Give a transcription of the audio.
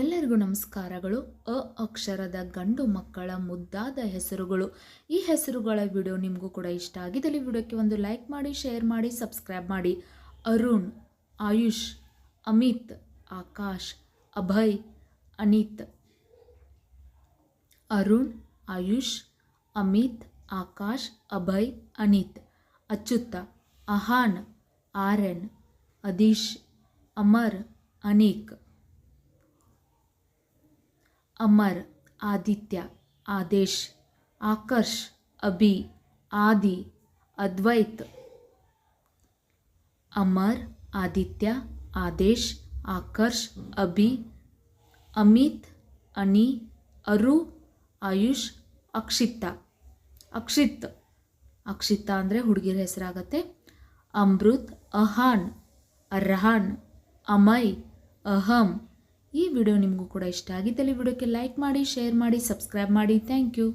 ಎಲ್ಲರಿಗೂ ನಮಸ್ಕಾರಗಳು. ಅ ಅಕ್ಷರದ ಗಂಡು ಮಕ್ಕಳ ಮುದ್ದಾದ ಹೆಸರುಗಳು. ಈ ಹೆಸರುಗಳ ವಿಡಿಯೋ ನಿಮಗೂ ಕೂಡ ಇಷ್ಟ ಆಗಿದ್ದಲ್ಲಿ ವಿಡಿಯೋಕ್ಕೆ ಒಂದು ಲೈಕ್ ಮಾಡಿ, ಶೇರ್ ಮಾಡಿ, ಸಬ್ಸ್ಕ್ರೈಬ್ ಮಾಡಿ. ಅರುಣ್, ಆಯುಷ್, ಅಮಿತ್, ಆಕಾಶ್, ಅಭಯ್, ಅನಿತ್. ಅರುಣ್, ಆಯುಷ್, ಅಮಿತ್, ಆಕಾಶ್, ಅಭಯ್, ಅನಿತ್. ಅಚ್ಯುತ, ಅಹಾನ್, ಆರ್ಯನ್ ಅದೀಶ್ ಅಮರ್, ಅನೀಕ್. ಅಮರ್ ಆದಿತ್ಯ ಆದೇಶ್ ಆಕರ್ಷ್ ಅಭಿ ಆದಿ ಅದ್ವೈತ್ ಅಮರ್ ಆದಿತ್ಯ ಆದೇಶ್ ಆಕರ್ಷ್ ಅಭಿ ಅಮಿತ್ ಅನಿ ಅರು ಆಯುಷ್ ಅಕ್ಷಿತ ಅಕ್ಷಿತ್ ಅಕ್ಷಿತ ಅಂದರೆ ಹುಡುಗಿರ ಹೆಸರಾಗತ್ತೆ ಅಮೃತ್ ಅಹಾನ್ ಅರ್ಹಾನ್ ಅಮಯ್ ಅಹಂ ಈ ವಿಡಿಯೋ ನಿಮಗೂ ಕೂಡ ಇಷ್ಟ ಆಗಿದ್ದಲ್ಲಿ ವಿಡಿಯೋಕ್ಕೆ ಲೈಕ್ ಮಾಡಿ ಶೇರ್ ಮಾಡಿ ಸಬ್ಸ್ಕ್ರೈಬ್ ಮಾಡಿ. Thank you